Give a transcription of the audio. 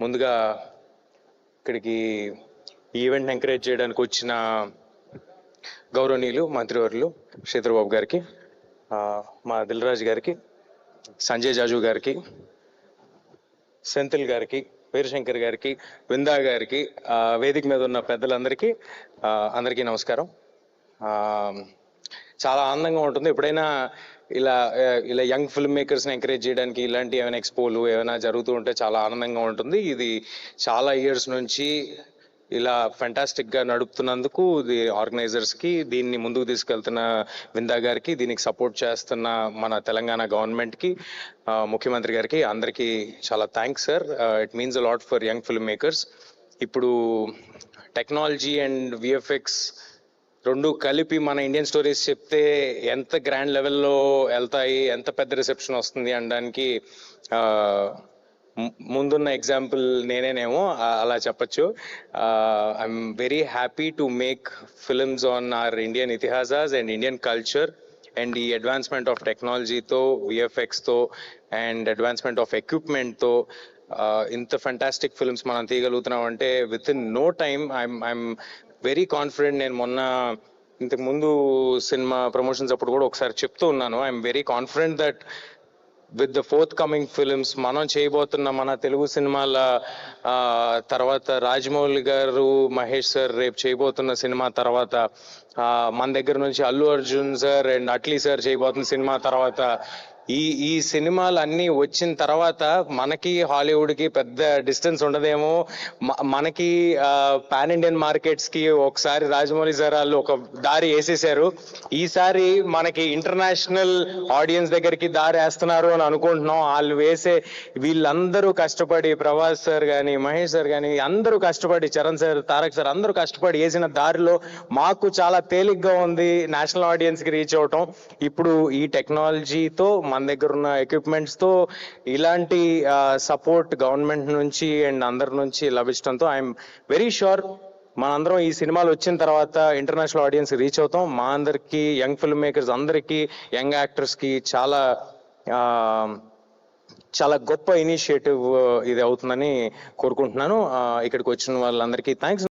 ముందుగా ఇక్కడికి event encourage చేయడానికి వచ్చిన గౌరవనీయులు మంత్రివర్యులు శ్రీధర్బాబు గారికి మా దిల్రాజు గారికి సంజయ్ జాజు గారికి సెంతిల్ గారికి వీరశంకర్ గారికి విందా గారికి వేదిక మీద ఉన్న పెద్దలందరికీ అందరికీ నమస్కారం. చాలా ఆనందంగా ఉంటుంది. ఎప్పుడైనా ఇలా ఇలా యంగ్ ఫిల్మ్ మేకర్స్ని ఎంకరేజ్ చేయడానికి ఇలాంటి ఏమైనా ఎక్స్పోలు ఏమైనా జరుగుతూ ఉంటే చాలా ఆనందంగా ఉంటుంది. ఇది చాలా ఇయర్స్ నుంచి ఇలా ఫెంటాస్టిక్గా నడుపుతున్నందుకు ఇది ఆర్గనైజర్స్కి దీన్ని ముందుకు తీసుకెళ్తున్న విందా గారికి దీనికి సపోర్ట్ చేస్తున్న మన తెలంగాణ గవర్నమెంట్కి ముఖ్యమంత్రి గారికి అందరికీ చాలా thanks sir it means a lot for young film makers. ఇప్పుడు టెక్నాలజీ అండ్ విఎఫ్ఎక్స్ రెండు కలిపి మన ఇండియన్ స్టోరీస్ చెప్తే ఎంత గ్రాండ్ లెవెల్లో వెళ్తాయి ఎంత పెద్ద రిసెప్షన్ వస్తుంది అనడానికి ముందున్న ఎగ్జాంపుల్ నేనేనేమో అలా చెప్పచ్చు. I'm very happy to make films on our Indian ఇతిహాసాస్ and Indian culture and ఈ అడ్వాన్స్మెంట్ ఆఫ్ టెక్నాలజీతో విఎఫ్ఎక్స్తో అండ్ అడ్వాన్స్మెంట్ ఆఫ్ ఎక్విప్మెంట్తో ఇంత ఫంటాస్టిక్ ఫిల్మ్స్ మనం తీయగలుగుతున్నాం అంటే with in no time I'm I'm very confident. నేను మొన్న ఇంతకు ముందు సినిమా ప్రమోషన్స్ అప్పుడు కూడా ఒకసారి చెప్తూ ఉన్నాను. I'm very confident that with the forthcoming films మనం చేయబోతున్న మన తెలుగు సినిమాల తర్వాత రాజమౌళి గారు మహేష్ సార్ రేపు చేయబోతున్న సినిమా తర్వాత మన దగ్గర నుంచి Allu Arjun sir and Atlee sir చేయబోతున్న సినిమా తర్వాత ఈ ఈ సినిమాలు అన్నీ వచ్చిన తర్వాత మనకి హాలీవుడ్కి పెద్ద డిస్టెన్స్ ఉండదేమో. మనకి పాన్ ఇండియన్ మార్కెట్స్కి ఒకసారి రాజమౌళి సార్ వాళ్ళు ఒక దారి వేసేసారు ఈసారి మనకి ఇంటర్నేషనల్ ఆడియన్స్ దగ్గరికి దారి వేస్తున్నారు అని అనుకుంటున్నాం. వాళ్ళు వేసే వీళ్ళందరూ కష్టపడి ప్రభాస్ సార్ కానీ మహేష్ సార్ కానీ అందరూ కష్టపడి చరణ్ సార్ తారక్ సార్ అందరూ కష్టపడి వేసిన దారిలో మాకు చాలా తేలిగ్గా ఉంది. నేషనల్ ఆడియన్స్కి రీచ్ అవటం. ఇప్పుడు ఈ టెక్నాలజీతో మన దగ్గర ఉన్న ఎక్విప్మెంట్స్తో ఇలాంటి సపోర్ట్ గవర్నమెంట్ నుంచి అండ్ అందరి నుంచి లభించడంతో ఐఎమ్ వెరీ షూర్ మనందరం ఈ సినిమాలు వచ్చిన తర్వాత ఇంటర్నేషనల్ ఆడియన్స్ రీచ్ అవుతాం. మా అందరికి యంగ్ ఫిల్మ్ మేకర్స్ అందరికి యంగ్ యాక్టర్స్కి చాలా చాలా గొప్ప ఇనిషియేటివ్ ఇది అవుతుందని కోరుకుంటున్నాను. ఇక్కడికి వచ్చిన వాళ్ళందరికీ థ్యాంక్స్